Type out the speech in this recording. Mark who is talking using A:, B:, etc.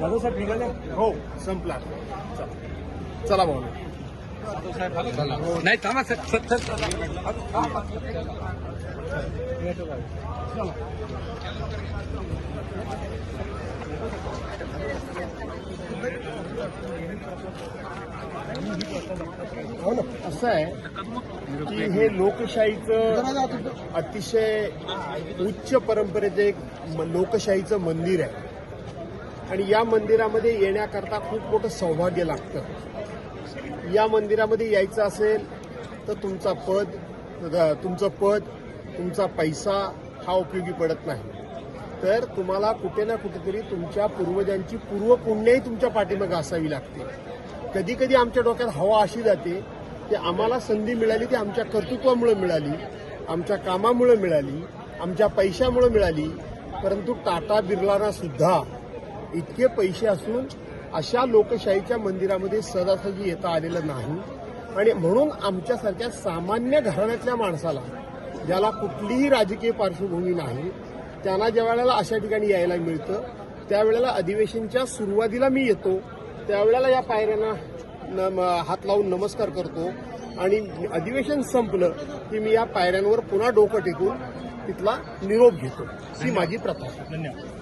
A: दादा साहेब निघाले?
B: हो संपला. चला भाऊ.
C: नाही थांबा सर हो ना.
B: असं आहे की हे लोकशाहीचं अतिशय उच्च परंपरेचं एक लोकशाहीचं मंदिर आहे. आणि या मंदिरामध्ये येण्याकरता खूप मोठं सौभाग्य लागतं. या मंदिरामध्ये यायचं असेल तर तुमचा पद तुमचं पद तुमचा पैसा हा उपयोगी पडत नाही. तर तुम्हाला कुठे ना कुठेतरी तुमच्या पूर्वजांची पूर्वपुण्याही तुमच्या पाठीमागं असावी लागते. कधी कधी आमच्या डोक्यात हवा अशी जाते की आम्हाला संधी मिळाली ती आमच्या कर्तृत्वामुळे मिळाली आमच्या कामामुळे मिळाली आमच्या पैशामुळे मिळाली. परंतु टाटा बिर्लाना सुद्धा इतके पैसे असून अशा लोकशाहीच्या मंदिरामध्ये सदासजी येता आलेलं नाही. आणि म्हणून आमच्यासारख्या सामान्य घराण्यातल्या माणसाला ज्याला कुठलीही राजकीय पार्श्वभूमी नाही त्यांना ज्या वेळेला अशा ठिकाणी यायला मिळतं त्यावेळेला अधिवेशनच्या सुरुवातीला मी येतो. त्यावेळेला या पायऱ्यांना नम- हात लावून नमस्कार करतो. आणि अधिवेशन संपलं की मी या पायऱ्यांवर पुन्हा डोकं टेकून तिथला निरोप घेतो. ही माझी प्रथा.
A: धन्यवाद.